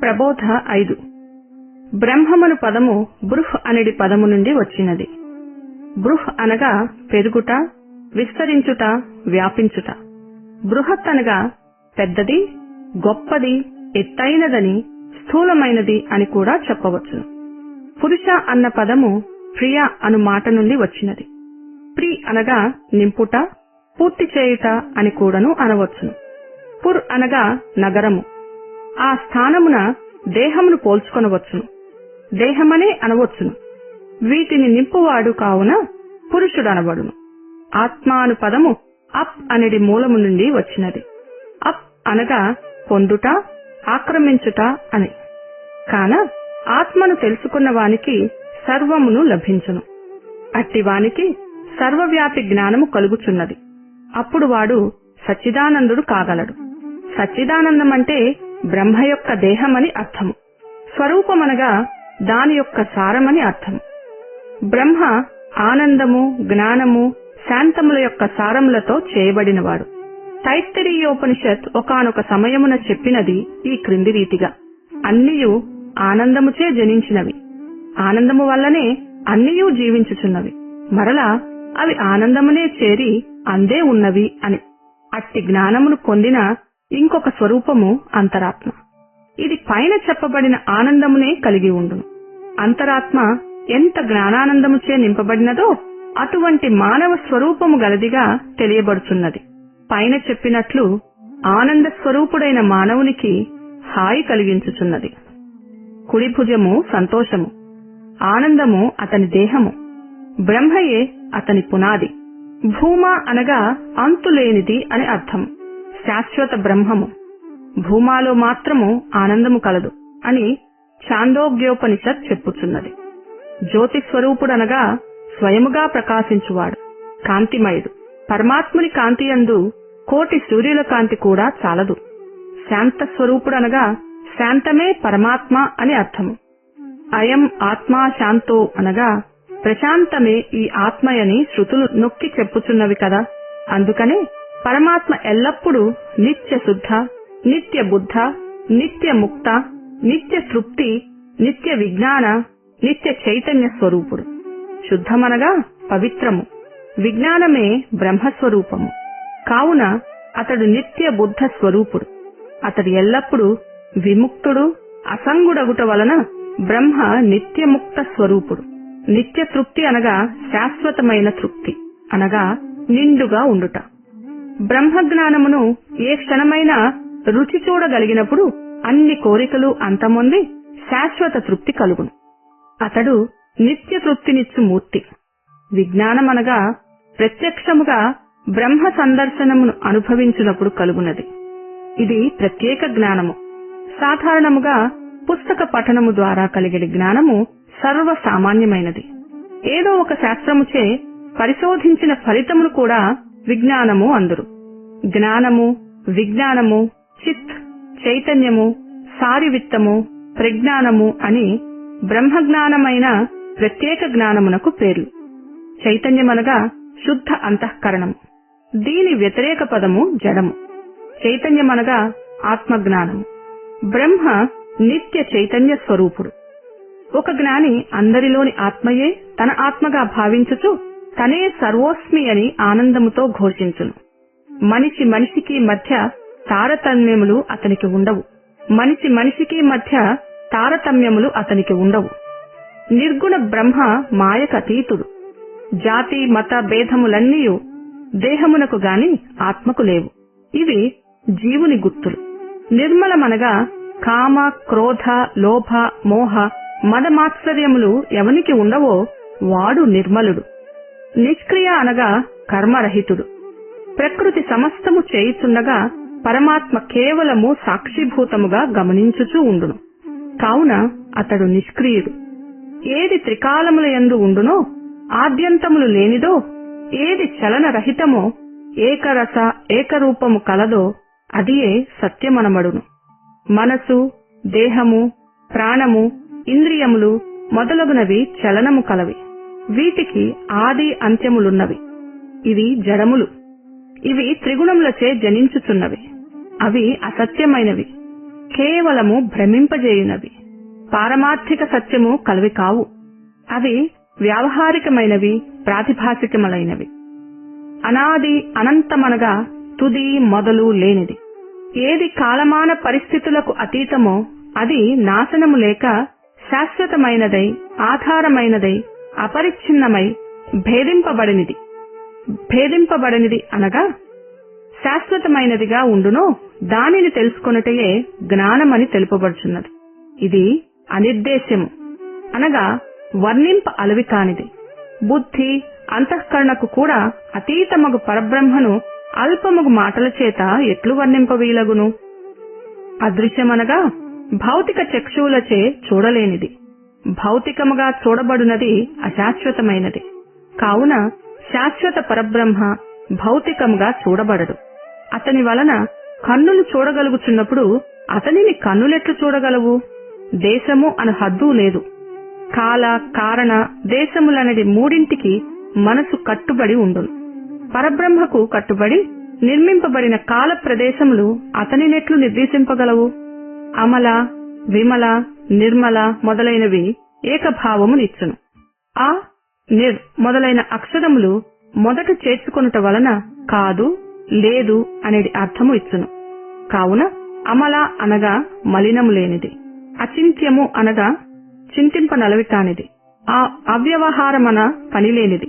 ప్రబోధ ఐదు. బ్రహ్మమును పదము బృహ్ అనడి పదము నుండి వచ్చినది. బృహ్ అనగా పెరుగుట విస్తరించుట వ్యాపించుట. బృహత్ అనగా పెద్దది గొప్పది ఎత్తైనదని స్థూలమైనది అని కూడా చెప్పవచ్చును పురుష అన్న పదము ప్రియ అను మాట నుండి వచ్చినది. ప్రి అనగా నింపుట పూర్తి చేయుట అని కూడాను అనవచ్చును. పుర్ అనగా నగరము. ఆ స్థానమున దేహమును పోల్చుకొనవచ్చును. దేహమనే అనవచ్చును. వీటిని నింపువాడు కావున పురుషుడనబడును. ఆత్మాను పదము అప్ అనేది మూలము నుండి వచ్చినది. అప్ అనగా పొందుట ఆక్రమించుట అని. కాన ఆత్మను తెలుసుకున్న వానికి సర్వమును లభించును. అట్టివానికి సర్వవ్యాపి జ్ఞానము కలుగుచున్నది. అప్పుడు వాడు సచ్చిదానందుడు కాగలడు. సచ్చిదానందం అంటే బ్రహ్మ యొక్క దేహమని అర్థము స్వరూపమనగా దాని యొక్క సారమని అర్థము బ్రహ్మ ఆనందము జ్ఞానము శాంతముల యొక్క సారములతో చేయబడినవాడు. తైత్తరీయోపనిషత్ ఒకానొక సమయమున చెప్పినది ఈ క్రింది రీతిగా. అన్నియు ఆనందముచే జనించినవి. ఆనందము వల్లనే అన్నియూ జీవించుచున్నవి. మరలా అవి ఆనందమునే చేరి అందే ఉన్నవి అని. అట్టి జ్ఞానమును పొందిన ఇంకొక స్వరూపము అంతరాత్మ. ఇది పైన చెప్పబడిన ఆనందమునే కలిగి ఉండును. అంతరాత్మ ఎంత జ్ఞానానందముచే నింపబడినదో అటువంటి మానవ స్వరూపము గలదిగా తెలియబడుచున్నది. పైన చెప్పినట్లు ఆనంద స్వరూపుడైన మానవునికి హాయి కలిగించుచున్నది. కుడి భుజము సంతోషము. ఆనందము అతని దేహము. బ్రహ్మయే అతని పునాది. భూమా అనగా అంతులేనిది అని అర్థం. శాశ్వత బ్రహ్మము. భూమాలో మాత్రము ఆనందము కలదు అని చాందోగ్యోపనిషత్ చెప్పుచున్నది. జ్యోతి స్వరూపుడనగా స్వయముగా ప్రకాశించువాడు కాంతిమయుడు. పరమాత్ముని కాంతియందు కోటి సూర్యుల కాంతి కూడా చాలదు. శాంత స్వరూపుడనగా శాంతమే పరమాత్మ అని అర్థము. అయం ఆత్మా శాంతో అనగా ప్రశాంతమే ఈ ఆత్మయని శృతులు నొక్కి చెప్పుచున్నవి కదా అందుకనే పరమాత్మ ఎల్లప్పుడూ నిత్య శుద్ధ నిత్య బుద్ధ నిత్య ముక్త నిత్య తృప్తి నిత్య విజ్ఞాన నిత్య చైతన్య స్వరూపుడు. శుద్ధమనగా పవిత్రము. విజ్ఞానమే బ్రహ్మస్వరూపము. కావున అతడు నిత్య బుద్ధ స్వరూపుడు. అతడు ఎల్లప్పుడూ విముక్తుడు అసంగుడగుట వలన బ్రహ్మ నిత్యముక్త స్వరూపుడు. నిత్య తృప్తి అనగా శాశ్వతమైన తృప్తి. అనగా నిండుగా ఉండుట. బ్రహ్మజ్ఞానమును ఏ క్షణమైనా రుచి చూడగలిగినప్పుడు అన్ని కోరికలు అంతమొంది శాశ్వత తృప్తి కలుగును. అతడు నిత్య తృప్తినిచ్చు మూర్తి. విజ్ఞానమనగా ప్రత్యక్షముగా బ్రహ్మ సందర్శనమును అనుభవించినప్పుడు కలుగునది. ఇది ప్రత్యేక జ్ఞానము. సాధారణముగా పుస్తక పఠనము ద్వారా కలిగిన జ్ఞానము సర్వ సామాన్యమైనది ఏదో ఒక శాస్త్రముచే పరిశోధించిన ఫలితమును కూడా విజ్ఞానము అందురు. జ్ఞానము విజ్ఞానము చిత్ చైతన్యము సారివిత్తము ప్రజ్ఞానము అని బ్రహ్మజ్ఞానమైన ప్రత్యేక జ్ఞానమునకు పేర్లు. చైతన్యమనగా శుద్ధ అంతఃకరణము. దీని వ్యతిరేక పదము జడము. చైతన్యమనగా ఆత్మజ్ఞానము. బ్రహ్మ నిత్య చైతన్య స్వరూపుడు. ఒక జ్ఞాని అందరిలోని ఆత్మయే తన ఆత్మగా భావించుచు తనే సర్వోస్మి అని ఆనందముతో ఘోషించును. మనిషి మనిషికి మధ్య తారతమ్యములు అతనికి ఉండవు. మనిషి మనిషికి మధ్య తారతమ్యములు అతనికి ఉండవు. నిర్గుణ బ్రహ్మ మాయకతీతుడు జాతి మత భేదములన్నీ దేహమునకు గాని ఆత్మకు లేవు. ఇవి జీవుని గుర్తులు. నిర్మలమనగా కామ క్రోధ లోభ మోహ మదమాత్సర్యములు ఎవనికి ఉండవో వాడు నిర్మలుడు. నిష్క్రియ అనగా కర్మరహితుడు. ప్రకృతి సమస్తము చేయుచుండగా పరమాత్మ కేవలము సాక్షిభూతముగా గమనించుచూ ఉండును. కావున అతడు నిష్క్రియుడు. ఏది త్రికాలముల యందు ఉండునో ఆద్యంతములు లేనిదో ఏది చలనరహితమో ఏకరస ఏకరూపము కలదో అదియే సత్యమనమడును మనసు దేహము ప్రాణము ఇంద్రియములు మొదలగునవి చలనము కలవి. వీటికి ఆది అంత్యములున్నవి. ఇవి జడములు. ఇవి త్రిగుణములచే జనించుచున్నవి. అవి అసత్యమైనవి. కేవలము భ్రమింపజేయునవి. పారమార్థిక సత్యము కలవి కావు. అవి వ్యావహారికమైనవి ప్రాతిభాసికములైనవి. అనాది అనంతమనగా తుది మొదలు లేనిది. ఏది కాలమాన పరిస్థితులకు అతీతమో అది నాశనము లేక శాశ్వతమైనదై ఆధారమైనదై అపరిచ్ఛిన్నమై భేదింపబడినది. భేదింపబడినది అనగా శాశ్వతమైనదిగా ఉండునో దానిని తెలుసుకొనుటయే జ్ఞానమని తెలుపబడుచున్నది. ఇది అనిర్దేశము. అనగా వర్ణింప అలవి కానిది. బుద్ధి అంతఃకరణకు కూడా అతీతమగు పరబ్రహ్మను అల్పమగు మాటల చేత ఎట్లు వర్ణింపవీలగును? అదృశ్యమనగా భౌతిక చక్షువులచే చూడలేనిది. భౌతికముగా చూడబడునది అశాశ్వతమైనది. కావున శాశ్వత పరబ్రహ్మ భౌతికముగా చూడబడడు. అతని వలన కన్నులు చూడగలుగుచున్నప్పుడు అతనిని కన్నులెట్లు చూడగలవు? దేశము అని హద్దు లేదు. కాల కారణ దేశములనేది మూడింటికి మనసు కట్టుబడి ఉండును. పరబ్రహ్మకు కట్టుబడి నిర్మింపబడిన కాల ప్రదేశములు అతనినెట్లు నిర్దేశింపగలవు? అమల విమల నిర్మల మొదలైనవి ఏకభావమునిచ్చును. ఆ నిర్ మొదలైన అక్షరములు మొదట చేర్చుకొనుట వలన కాదు లేదు అనేది అర్థము ఇచ్చును కావున అమల అనగా మలినము లేనిది అచింత్యము అనగా చింతింపనలవి కానిది ఆ అవ్యవహారమన పనిలేనిది.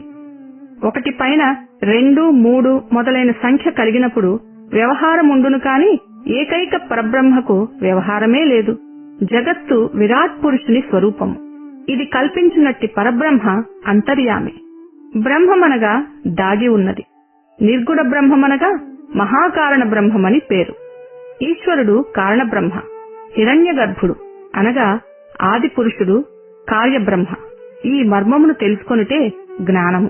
ఒకటి పైన రెండు మూడు మొదలైన సంఖ్య కలిగినప్పుడు వ్యవహారముండును కాని ఏకైక పరబ్రహ్మకు వ్యవహారమే లేదు. జగత్తు విరాట్ పురుషుని స్వరూపము. ఇది కల్పించినట్టి పరబ్రహ్మ అంతర్యామి. బ్రహ్మమనగా దాగి ఉన్నది. నిర్గుణ బ్రహ్మమనగా మహాకారణ బ్రహ్మమని పేరు. ఈశ్వరుడు కారణ బ్రహ్మ హిరణ్య గర్భుడు అనగా ఆది పురుషుడు కార్యబ్రహ్మ. ఈ మర్మమును తెలుసుకొనిటే జ్ఞానము.